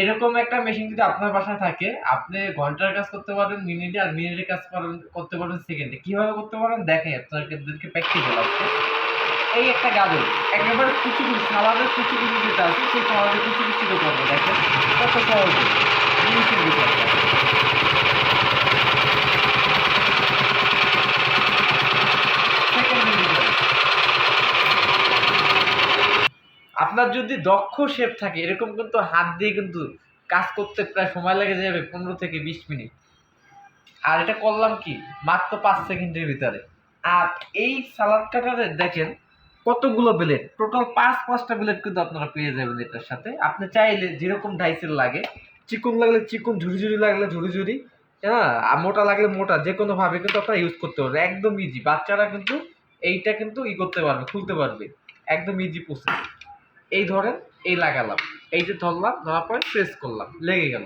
এরকম একটা মেশিন যদি আপনার বাসায় থাকে, আপনি ঘণ্টার কাজ করতে পারেন মিনিটে আর মিনিটের কাজ করতে পারবেন সেকেন্ডে কীভাবে করতে পারেন? দেখেন, আপনাদেরকে প্র্যাকটিক্যাল আছে এই একটা গাজর, একেবারে কুচি কুচি সালাদের কুচি কুচি যেটা আছে, সেই সালাদের কুচি কুচি দেখেন। কত সহজে জিনিসের ভিতরে সেকেন্ডের ভিতরে আপনার যদি দক্ষ শেফ থাকে, এরকম কিন্তু হাত দিয়ে কিন্তু কাজ করতে প্রায় সময় লেগে যাবে পনেরো থেকে বিশ মিনিট। আর এটা করলাম কি? মাত্র পাঁচ সেকেন্ডের ভিতরে। আর এই সালাদ কাটারে দেখেন কতগুলো ব্লেড। টোটাল পাঁচ পাঁচটা ব্লেড কিন্তু আপনারা পেয়ে যাবেন এটার সাথে। আপনি চাইলে যেরকম ডাইসের লাগে, চিকন লাগলে চিকন ঝুড়ি লাগলে ঝুড়ি হ্যাঁ মোটা লাগলে মোটা যে কোনো ভাবে কিন্তু আপনারা ইউজ করতে পারবেন। একদম ইজি বাচ্চারা কিন্তু এইটা কিন্তু ই করতে পারবে, খুলতে পারবে। একদম ইজি প্রসেস এই ধরেন এই লাগালাম। এই যে ধরলাম, ধরার পরে প্রেস করলাম, লেগে গেল।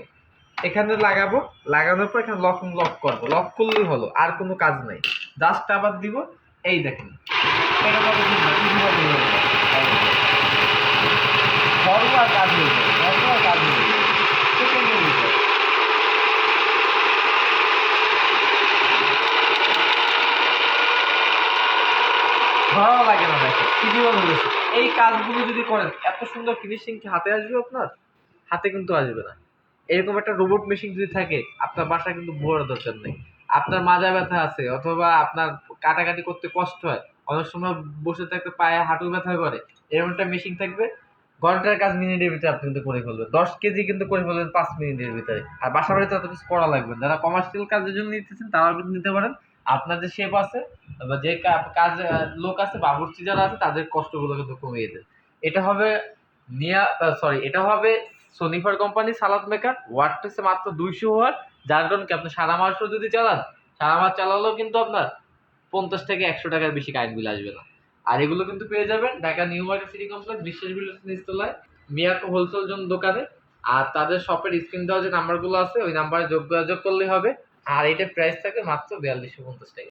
এখানে লাগাবো, লাগানোর পর এখানে লক লক করব। লক করলেই হলো, আর কোনো কাজ নাই। জাস্ট আবার দিব, এই দেখেন। এটা কত সুন্দর, easy ভাবে হয়ে যায়। এই দেখেন। ঘরোয়া কাজ হয়ে যায়, ঘরোয়া কাজ হয়ে যায়। সেকেন্ডের ভিতরে। ভালো লাগে না দেখে ইজিভাবে হয়েছে এই কাজগুলো যদি করেন, এত সুন্দর ফিনিশিং কি হাতে আসবে আপনার? হাতে কিন্তু আসবে না। এরকম একটা রোবট মেশিন যদি থাকে, আপনার বাসায় কিন্তু বোয়ার দরকার নেই। আপনার মাজা ব্যথা আছে, অথবা আপনার কাটাকাটি করতে কষ্ট হয়, অনেক সময় বসে থাকতে পায়ে হাঁটু ব্যথা করে, এরকম একটা মেশিন থাকবে, ঘণ্টার কাজ মিনিটের ভিতরে আপনি কিন্তু করে ফেলবেন। দশ কেজি কিন্তু করে ফেলবেন পাঁচ মিনিটের ভিতরে। আর বাসা বাড়িতে অত কিছু করা লাগবে যারা কমার্শিয়াল কাজের জন্য নিতেছেন, তারাও কিন্তু নিতে পারেন। আপনার যে শেপ আছে যে কাজ লোক আছে, বাবুর্চি যারা আছে, তাদের কষ্টগুলো কিন্তু কমিয়ে দেয়। এটা হবে নিয়া সরি এটা হবে Sonifer company salad maker watt হচ্ছে মাত্র দুইশো ওয়াট যার কারণে কি, আপনি সারা মাসও যদি চালান, সারা মাস চালালেও কিন্তু আপনার পঞ্চাশ থেকে একশো টাকার বেশি কারেন্ট বিল আসবে না। আর এগুলো কিন্তু পেয়ে যাবেন Dhaka New Market City complex, Biswas builders নিচতলায়, মিয়াকো হোলসেল জোন দোকানে। আর তাদের শপের স্ক্রিন দেওয়া যে নাম্বারগুলো আছে, ওই নাম্বারে যোগাযোগ করলে হবে। আর এটা প্রাইস থাকে মাত্র বিয়াল্লিশশো পঞ্চাশ টাকা।